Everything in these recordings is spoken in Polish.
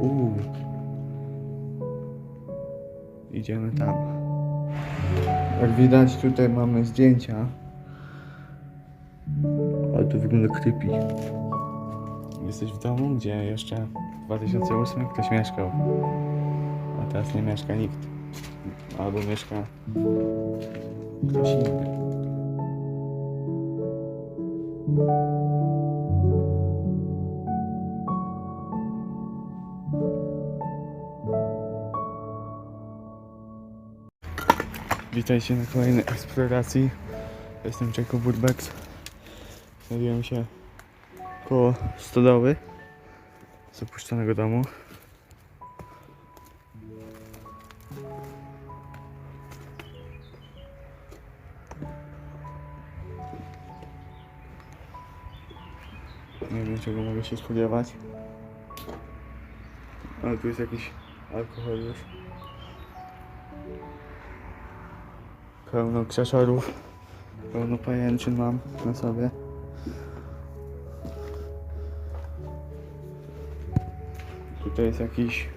Uuu. Idziemy tam. Jak widać tutaj mamy zdjęcia. Ale to wygląda creepy. Jesteś w domu, gdzie jeszcze w 2008 ktoś mieszkał. A teraz nie mieszka nikt. Albo mieszka ktoś inny. Witajcie na kolejnej eksploracji. Jestem Jacob Woodbex. Znajduję się koło stodoły z opuszczonego domu. Nie wiem czego mogę się spodziewać. Ale tu jest jakiś alkohol już. Pełno krzeszorów. Pełno pajęczyn mam na sobie. Tutaj jest jakiś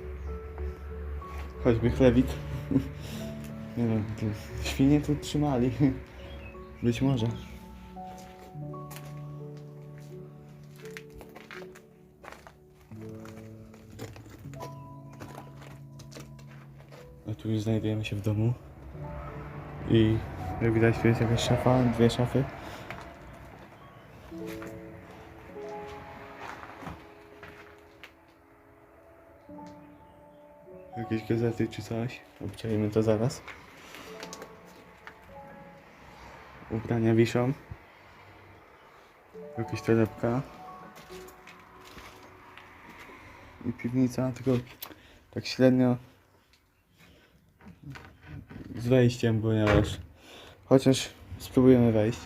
choćby chlewik. Nie wiem, świnie tu trzymali. Być może. A tu już znajdujemy się w domu. I jak widać tu jest jakaś szafa, dwie szafy. Jakieś gazety czy coś. Obczajmy to zaraz. Ubrania wiszą. Jakaś torebka. I piwnica, tylko tak średnio z wejściem, ponieważ chociaż spróbujemy wejść.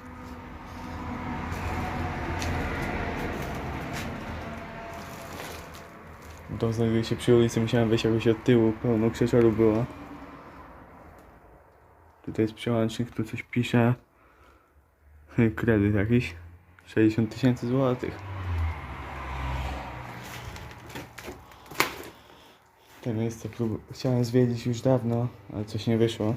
Dom znajduje się przy ulicy, musiałem wejść jakoś od tyłu, pełno krzeczoru było. Tutaj jest przełącznik, tu coś pisze. Kredyt jakiś. 60 tysięcy złotych. To miejsce chciałem zwiedzić już dawno, ale coś nie wyszło.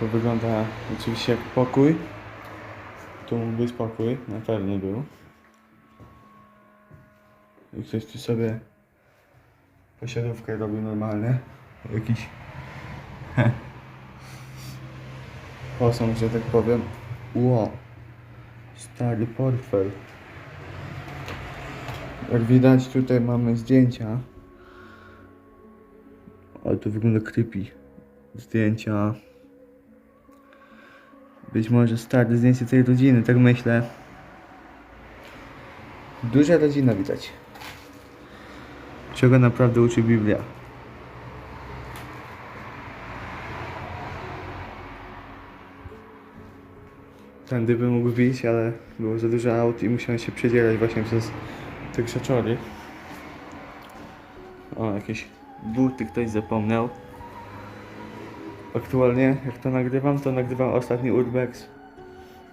To wygląda oczywiście jak pokój. Tu mógł być pokój, na pewno był. I ktoś tu sobie posiadówkę robił normalnie. Jakiś posąg, że tak powiem. Ło, stary portfel. Jak widać tutaj mamy zdjęcia. Ale to wygląda creepy. Zdjęcia. Być może stare zdjęcie tej rodziny, tak myślę. Duża rodzina widać. Czego naprawdę uczy Biblia. Tędy bym mógł wyjść, ale było za dużo aut i musiałem się przedzierać właśnie przez te krzaczory. O, jakieś buty ktoś zapomniał. Aktualnie, jak to nagrywam, to nagrywam ostatni Urbex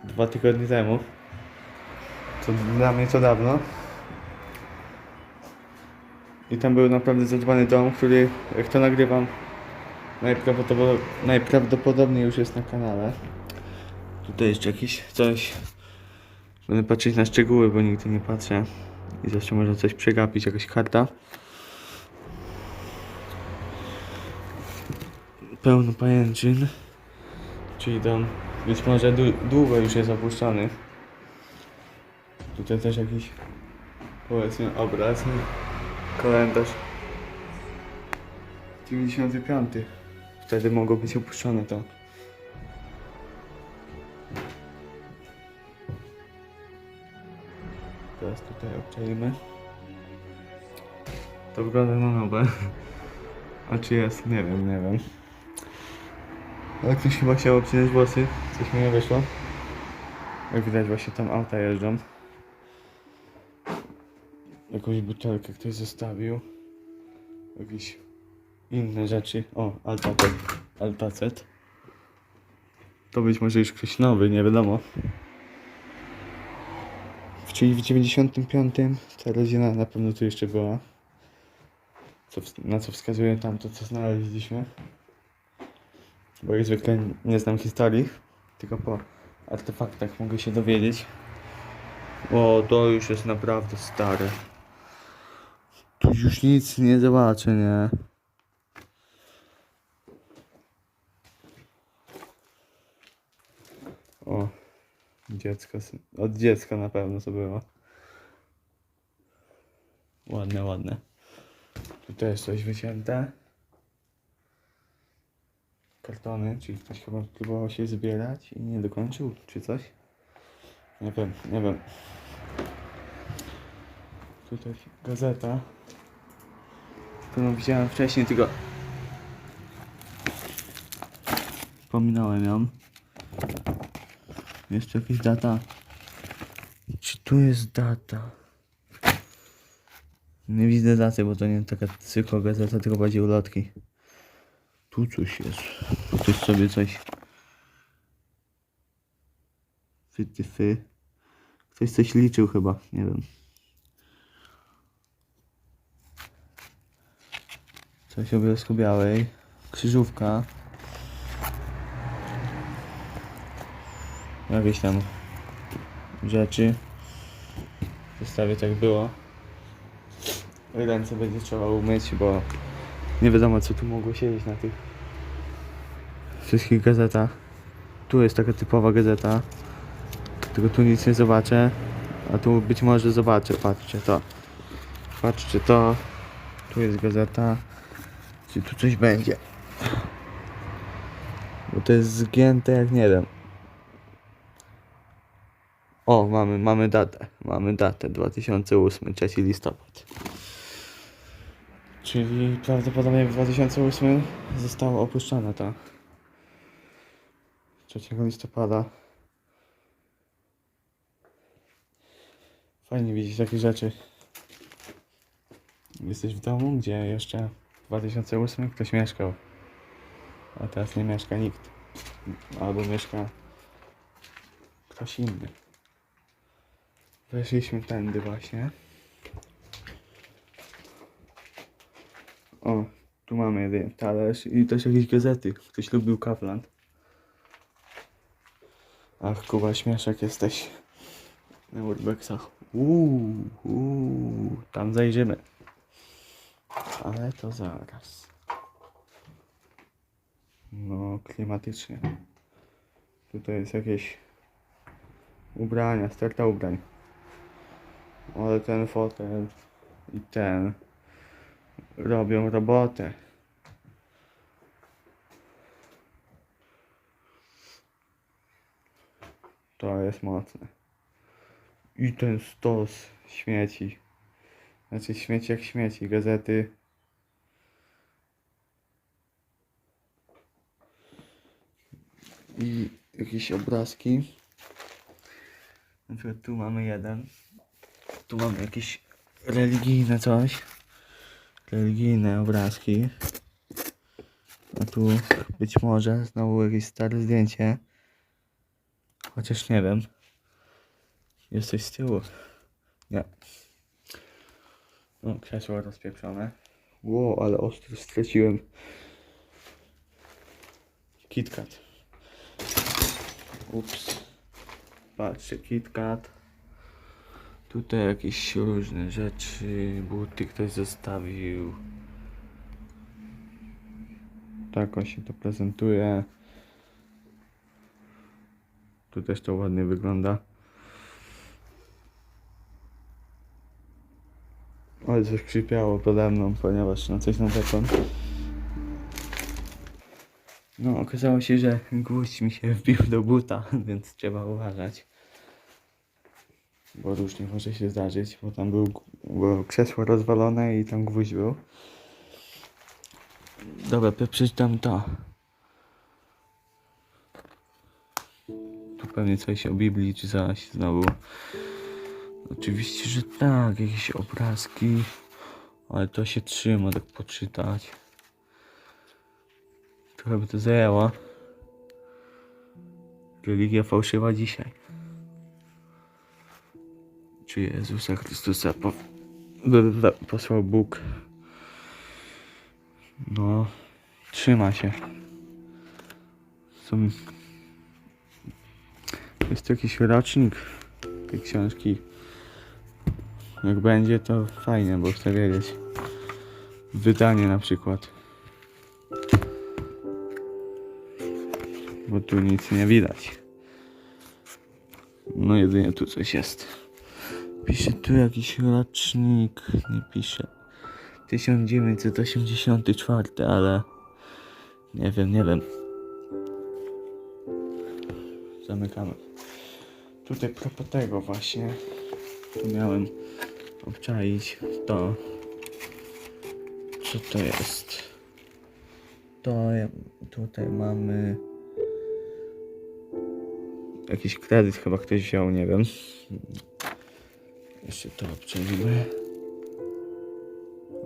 dwa tygodnie temu. To dla mnie to dawno. I tam był naprawdę zadbany dom, który, jak to nagrywam, najprawdopodobniej, już jest na kanale. Tutaj jeszcze jakieś coś. Będę patrzeć na szczegóły, bo nigdy nie patrzę. I zawsze można coś przegapić, jakaś karta. Pełno pajęczyn. Czyli dom być może dłu- długo już jest opuszczony. Tutaj też jakiś powiedzmy obraz. Kalendarz. 95. Wtedy mogło być opuszczone to. Teraz tutaj obczajmy. To wygląda na nowe. A czy jest? Nie wiem, nie wiem. Ale ktoś chyba chciał obcinać włosy. Coś mi nie wyszło. Jak widać właśnie tam auta jeżdżą. Jakąś butelkę ktoś zostawił. Jakieś inne rzeczy. O. Altacet. To być może już ktoś nowy, nie wiadomo. Czyli w 95 ta rodzina na pewno tu jeszcze była. Co, na co wskazuje tam to, co znaleźliśmy. Bo jak zwykle nie znam historii, tylko po artefaktach mogę się dowiedzieć. O, to już jest naprawdę stare. Tu już nic nie zobaczę, nie? O, dziecko, od dziecka na pewno to było. Ładne, ładne. Tutaj jest coś wycięte. Kartony, czyli ktoś chyba próbował się zbierać i nie dokończył, czy coś? Nie wiem, nie wiem. Tutaj gazeta, którą widziałem wcześniej, tylko pominąłem ją. Jeszcze jakaś data. Czy tu jest data? Nie widzę daty, bo to nie taka tylko gazeta, tylko bardziej ulotki. Tu coś jest. Ktoś sobie coś... Fy, fy. Ktoś coś liczył chyba, nie wiem. Coś o Bielsku Białej. Krzyżówka. Jakieś tam rzeczy. Zostawię tak było. Ręce będzie trzeba umyć, bo nie wiadomo co tu mogło siedzieć na tych wszystkich gazetach. Tu jest taka typowa gazeta. Tylko tu nic nie zobaczę. A tu być może zobaczę. Patrzcie to. Patrzcie to. Tu jest gazeta. Czy tu coś będzie? Bo to jest zgięte jak nie wiem. O, mamy, mamy datę. Mamy datę 2008, 3 listopad. Czyli prawdopodobnie w 2008 została opuszczona ta 3 listopada. Fajnie widzieć takie rzeczy. Jesteś w domu, gdzie jeszcze w 2008 ktoś mieszkał. A teraz nie mieszka nikt. Albo mieszka ktoś inny. Weszliśmy tędy właśnie. O, tu mamy talerz i też jakieś gazety. Ktoś lubił Kaplan. Ach, Kuba, śmieszek jesteś. Na Urbeksach. Uuu, uuu, tam zajrzymy. Ale to zaraz. No, klimatycznie. Tutaj jest jakieś ubrania, sterta ubrań. Ale ten fotel i ten robią robotę. To jest mocne. I ten stos śmieci. Znaczy śmieci jak śmieci, gazety. I jakieś obrazki. Na przykład tu mamy jeden. Tu mamy jakieś religijne coś. Religijne obrazki. A tu być może znowu jakieś stare zdjęcie. Chociaż nie wiem. Jest coś z tyłu. Nie. No, krzesło rozpieprzone. Ło, ale ostro straciłem. KitKat. Ups. Patrzcie, KitKat. Tutaj jakieś różne rzeczy, buty ktoś zostawił. Tak on się to prezentuje. Tu też to ładnie wygląda. Ale coś krzypiało pode mną, ponieważ na coś na beton. No, okazało się, że gwóźdź mi się wbił do buta, więc trzeba uważać. Bo różnie może się zdarzyć, bo tam był, było krzesło rozwalone i tam gwóźdź był. Dobra, przeczytam to. Pewnie coś o Biblii czy coś znowu. Oczywiście, że tak, jakieś obrazki. Ale to się trzyma tak poczytać. Trochę by to zajęło. religia fałszywa dzisiaj. Czy Jezusa Chrystusa po, posłał Bóg? No, trzyma się. Są... Jest to jakiś rocznik tej książki. Jak będzie, to fajnie, bo chcę wiedzieć. Wydanie na przykład. Bo tu nic nie widać. No jedynie tu coś jest. Pisze tu jakiś rocznik, nie pisze. 1984, ale nie wiem, nie wiem. Zamykamy. Tutaj propos tego właśnie. Tu miałem obczaić to. Co to jest? To tutaj mamy jakiś kredyt chyba ktoś wziął, nie wiem. Jeszcze to obczajmy.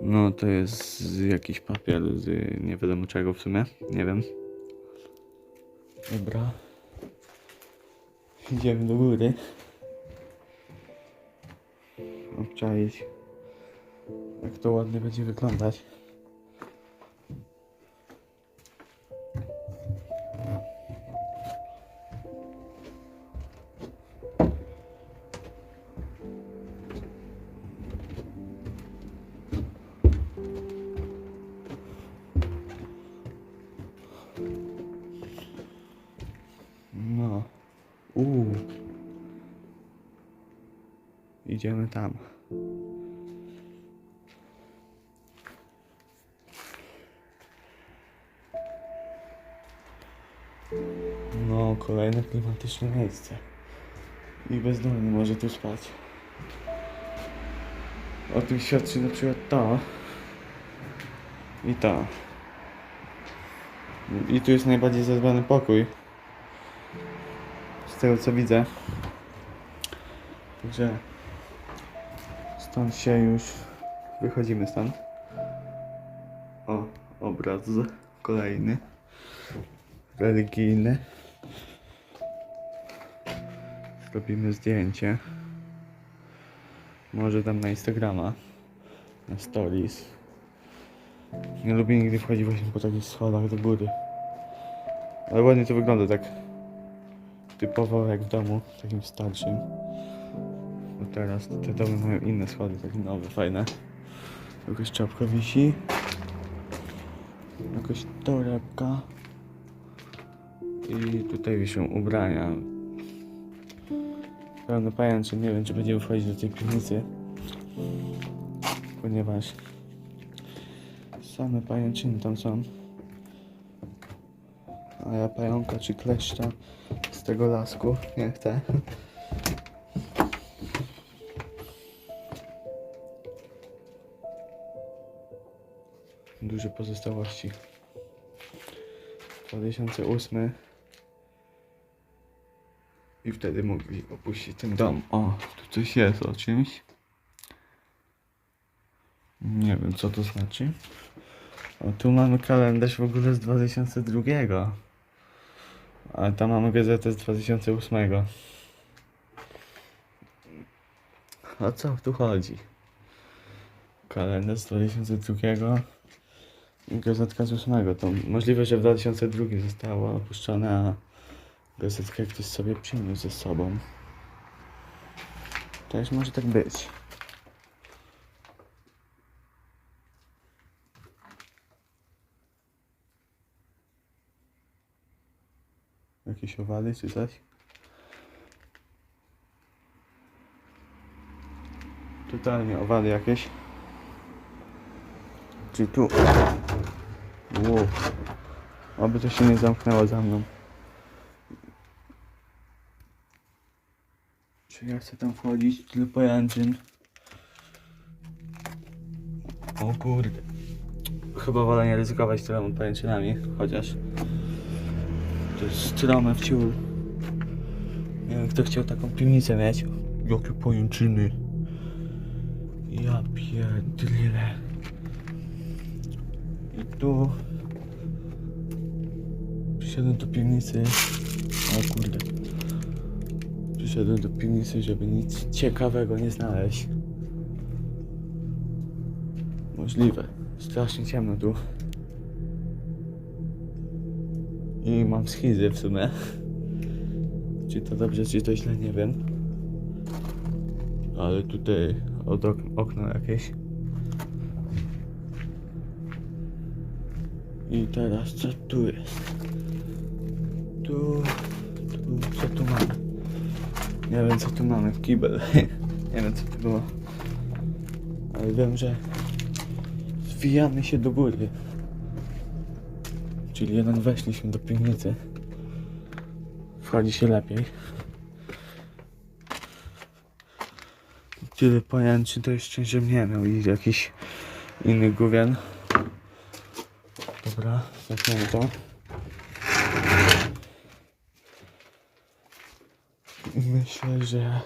No to jest jakiś papier z nie wiadomo czego w sumie, nie wiem. Dobra. Idziemy do góry. Obczaić. Jak to ładnie będzie wyglądać. Uuu. Idziemy tam. No, kolejne klimatyczne miejsce. I bezdomny może tu spać. O tym świadczy na przykład to. I to. I tu jest najbardziej zadbany pokój. Z tego co widzę. Także stąd się już wychodzimy stąd. O, obraz kolejny. Religijny. Zrobimy zdjęcie. Może tam na Instagrama. Na stories. Nie lubię nigdy wchodzić właśnie po takich schodach do góry. Ale ładnie to wygląda tak typowo jak w domu, takim starszym. Bo teraz te domy mają inne schody, takie nowe, fajne. Jakaś czapka wisi. Jakaś torebka. I tutaj wiszą ubrania. Pełno pajęczy, nie wiem czy będziemy wchodzić do tej piwnicy. Ponieważ same pajęczyny tam są. A ja pająka czy kleszcza tego lasku nie chcę. Duże pozostałości. 2008 i wtedy mogli opuścić ten dom. O, tu coś jest o czymś. Nie wiem co to znaczy. O, tu mamy kalendarz w ogóle z 2002. A tam mamy gazetę z 2008. O co tu chodzi? Kalendarz z 2002 i gazetka z 8. To możliwe, że w 2002 zostało opuszczone, a gazetkę ktoś sobie przyniósł ze sobą. Też może tak być. Jakieś owady czy coś? Totalnie owady jakieś. Czy tu? Wow. Oby to się nie zamknęło za mną. Czy ja chcę tam wchodzić? Tyle pojęczyn. O kurde. Chyba wolę nie ryzykować tyloma pajęczynami, chociaż to jest strome w ciul. Nie wiem, kto chciał taką piwnicę mieć. Jakie pajęczyny. Ja pierdolę. I tu... Przyszedłem do piwnicy. O kurde. Wszedłem do piwnicy, żeby nic ciekawego nie znaleźć. Możliwe. Strasznie ciemno tu. I mam schizy w sumie. Czy to dobrze, czy to źle, nie wiem. Ale tutaj od ok okno jakieś. I teraz co tu jest? Tu, tu, co tu mamy? Nie wiem co tu mamy w kibel. nie wiem co to było. Ale wiem, że zwijamy się do góry. Czyli jeden weszliśmy do piwnicy. Wchodzi się lepiej. Tyle pojęczy to jeszcze żebym nie miał i jakiś inny gówien. Dobra, zamkniemy to. Myślę, że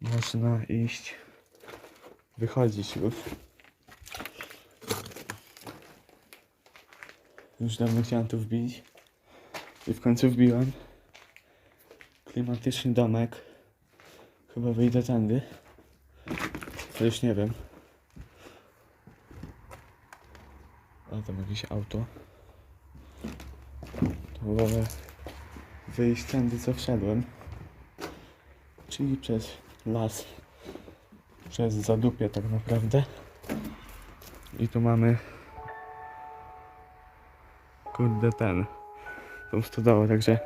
można iść, wychodzić już. Już dawno chciałem tu wbić i w końcu wbiłem. Klimatyczny domek. Chyba wyjdę tędy. To już nie wiem. A tam jakieś auto. To wolę wyjść tędy co wszedłem. Czyli przez las. Przez zadupie tak naprawdę. I tu mamy kurde ten. Tą stodołę, także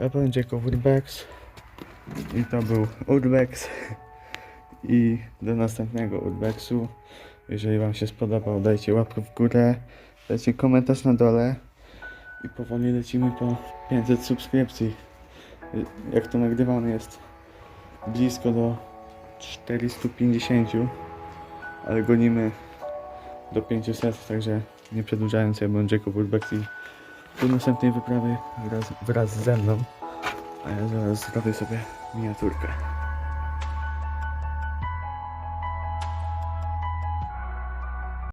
ja powiem Jacob Urbex i to był Urbex i do następnego Urbexu jeżeli wam się spodobał dajcie łapkę w górę dajcie komentarz na dole i powoli lecimy po 500 subskrypcji. Jak to nagrywamy jest? Blisko do 450 ale gonimy do 500 także nie przedłużając ja byłem Jacob Urbex i do następnej wyprawy wraz, wraz ze mną. A ja zaraz zrobię sobie miniaturkę